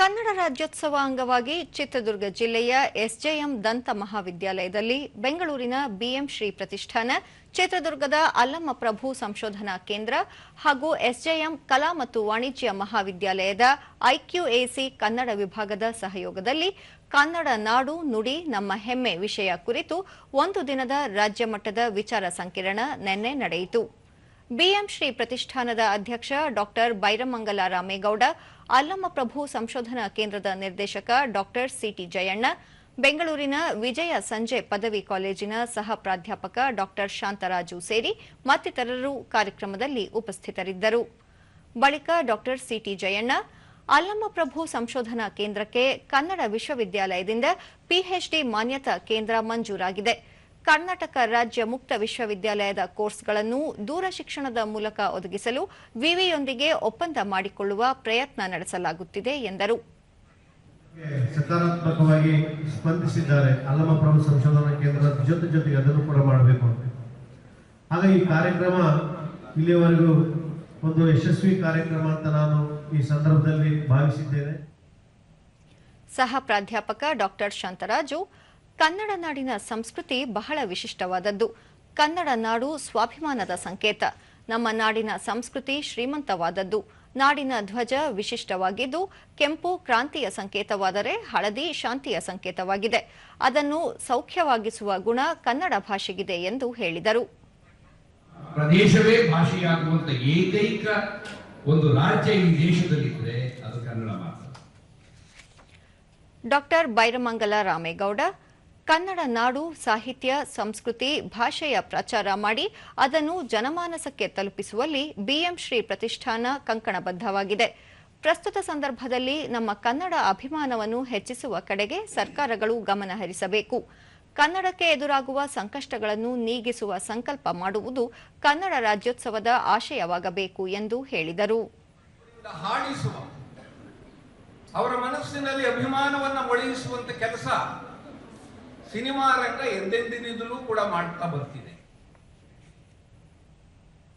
ಕನ್ನಡ ರಾಜ್ಯೋತ್ಸವ ಅಂಗವಾಗಿ ಚಿತ್ರದುರ್ಗ ಜಿಲ್ಲೆಯ ಎಸ್ಜೆಎಂ ದಂತ ಮಹಾವಿದ್ಯಾಲಯದಲ್ಲಿ ಬೆಂಗಳೂರಿನ ಬಿಎಂ ಶ್ರೀ ಪ್ರತಿಷ್ಠಾನ, ಚಿತ್ರದುರ್ಗದ ಅಲ್ಲಮ್ಮ ಪ್ರಭು ಸಂಶೋಧನಾ ಕೇಂದ್ರ ಹಾಗೂ ಎಸ್ಜೆಎಂ ಕಲಾ ಮತ್ತು ವಾಣಿಜ್ಯ ಮಹಾವಿದ್ಯಾಲಯದ ಐಕ್ಯೂಎಸಿ ಕನ್ನಡ ವಿಭಾಗದ ಸಹಯೋಗದಲ್ಲಿ ಕನ್ನಡ ನಾಡು ನುಡಿ ನಮ್ಮ ಹೆಮ್ಮೆ ವಿಷಯ ಕುರಿತು ಒಂದು ದಿನದ ರಾಜ್ಯ ಮಟ್ಟದ ವಿಚಾರ ಸಂಕಿರಣ ನಿನ್ನೆ ನಡೆಯಿತು. ಬಿಎಂ ಶ್ರೀ ಪ್ರತಿಷ್ಠಾನದ ಅಧ್ಯಕ್ಷ ಡಾಕ್ಟರ್ ಬೈರಮಂಗಲ ರಾಮೇಗೌಡ, ಅಲ್ಲಮ್ಮ ಪ್ರಭು ಸಂಶೋಧನಾ ಕೇಂದ್ರದ ನಿರ್ದೇಶಕ ಡಾಕ್ಟರ್ ಸಿಟಿ ಜಯಣ್ಣ, ಬೆಂಗಳೂರಿನ ವಿಜಯ ಸಂಜೆ ಪದವಿ ಕಾಲೇಜಿನ ಸಹ ಪ್ರಾಧ್ಯಾಪಕ ಡಾಕ್ಟರ್ ಶಾಂತರಾಜು ಸೇರಿ ಮತ್ತಿತರರು ಕಾರ್ಯಕ್ರಮದಲ್ಲಿ ಉಪಸ್ಥಿತರಿದ್ದರು. ಬಳಿಕ ಡಾಕ್ಟರ್ ಸಿಟಿ ಜಯಣ್ಣ, ಅಲ್ಲಮ್ಮ ಪ್ರಭು ಸಂಶೋಧನಾ ಕೇಂದ್ರಕ್ಕೆ ಕನ್ನಡ ವಿಶ್ವವಿದ್ಯಾಲಯದಿಂದ ಪಿಎಚ್ಡಿ ಮಾನ್ಯತಾ ಕೇಂದ್ರ ಮಂಜೂರಾಗಿದೆ. ಕರ್ನಾಟಕ ರಾಜ್ಯ ಮುಕ್ತ ವಿಶ್ವವಿದ್ಯಾಲಯದ ಕೋರ್ಸ್ಗಳನ್ನು ದೂರ ಶಿಕ್ಷಣದ ಮೂಲಕ ಒದಗಿಸಲು ವಿವಿಯೊಂದಿಗೆ ಒಪ್ಪಂದ ಮಾಡಿಕೊಳ್ಳುವ ಪ್ರಯತ್ನ ನಡೆಸಲಾಗುತ್ತಿದೆ ಎಂದರು. ಸಕಾರಾತ್ಮಕವಾಗಿ ಸ್ಪಂದಿಸಿದ್ದಾರೆ. ಅಲ್ಲಮ ಪ್ರಭು ಸಂಶೋಧನಾ ಕೇಂದ್ರದ ಜೊತೆ ಜೊತೆಗೆ ಅದನ್ನು ಕೂಡ ಮಾಡಬೇಕು ಅಂತ. ಆಗ ಈ ಕಾರ್ಯಕ್ರಮ ಇಲ್ಲಿಯವರೆಗೂ ಒಂದು ಯಶಸ್ವಿ ಕಾರ್ಯಕ್ರಮ ಅಂತ ನಾನು ಈ ಸಂದರ್ಭದಲ್ಲಿ ಭಾವಿಸಿದ್ದೇನೆ. ಸಹ ಪ್ರಾಧ್ಯಾಪಕ ಡಾಕ್ಟರ್ ಶಾಂತರಾಜು ಕನ್ನಡ ನಾಡಿನ ಸಂಸ್ಕೃತಿ ಬಹಳ ವಿಶಿಷ್ಟವಾದದ್ದು. ಕನ್ನಡ ನಾಡು ಸ್ವಾಭಿಮಾನದ ಸಂಕೇತ. ನಮ್ಮ ನಾಡಿನ ಸಂಸ್ಕೃತಿ ಶ್ರೀಮಂತವಾದದ್ದು. ನಾಡಿನ ಧ್ವಜ ವಿಶಿಷ್ಟವಾಗಿದ್ದು ಕೆಂಪು ಕ್ರಾಂತಿಯ ಸಂಕೇತವಾದರೆ ಹಳದಿ ಶಾಂತಿಯ ಸಂಕೇತವಾಗಿದೆ. ಅದನ್ನು ಸೌಖ್ಯವಾಗಿಸುವ ಗುಣ ಕನ್ನಡ ಭಾಷೆಗಿದೆ ಎಂದು ಹೇಳಿದರು. ಪ್ರದೇಶವೇ ಭಾಷೆಯಾಗುವಂತ ಏಕೈಕ ಒಂದು ರಾಜ್ಯ ಈ ದೇಶದಲ್ಲಿದ್ದರೆ ಅದು ಕನ್ನಡ ಮಾತ್ರ. ಡಾಕ್ಟರ್ ಬೈರಮಂಗಲ ರಾಮೇಗೌಡ ಕನ್ನಡ ನಾಡು, ಸಾಹಿತ್ಯ, ಸಂಸ್ಕೃತಿ, ಭಾಷೆಯ ಪ್ರಚಾರ ಮಾಡಿ ಅದನ್ನು ಜನಮಾನಸಕ್ಕೆ ತಲುಪಿಸುವಲ್ಲಿ ಬಿಎಂ ಶ್ರೀ ಪ್ರತಿಷ್ಠಾನ ಕಂಕಣಬದ್ಧವಾಗಿದೆ. ಪ್ರಸ್ತುತ ಸಂದರ್ಭದಲ್ಲಿ ನಮ್ಮ ಕನ್ನಡ ಅಭಿಮಾನವನ್ನು ಹೆಚ್ಚಿಸುವ ಕಡೆಗೆ ಸರ್ಕಾರಗಳು ಗಮನ ಹರಿಸಬೇಕು. ಕನ್ನಡಕ್ಕೆ ಎದುರಾಗುವ ಸಂಕಷ್ಟಗಳನ್ನು ನೀಗಿಸುವ ಸಂಕಲ್ಪ ಮಾಡುವುದು ಕನ್ನಡ ರಾಜ್ಯೋತ್ಸವದ ಆಶಯವಾಗಬೇಕು ಎಂದು ಹೇಳಿದರು. ಅವರ ಮನಸ್ಸಿನಲ್ಲಿ ಅಭಿಮಾನವನ್ನು ಕೆಲಸ ಸಿನಿಮಾ ರಂಗ ಎಂದೆಂದಿನಿಂದಲೂ ಕೂಡ ಮಾಡ್ತಾ ಬರ್ತಿದೆ.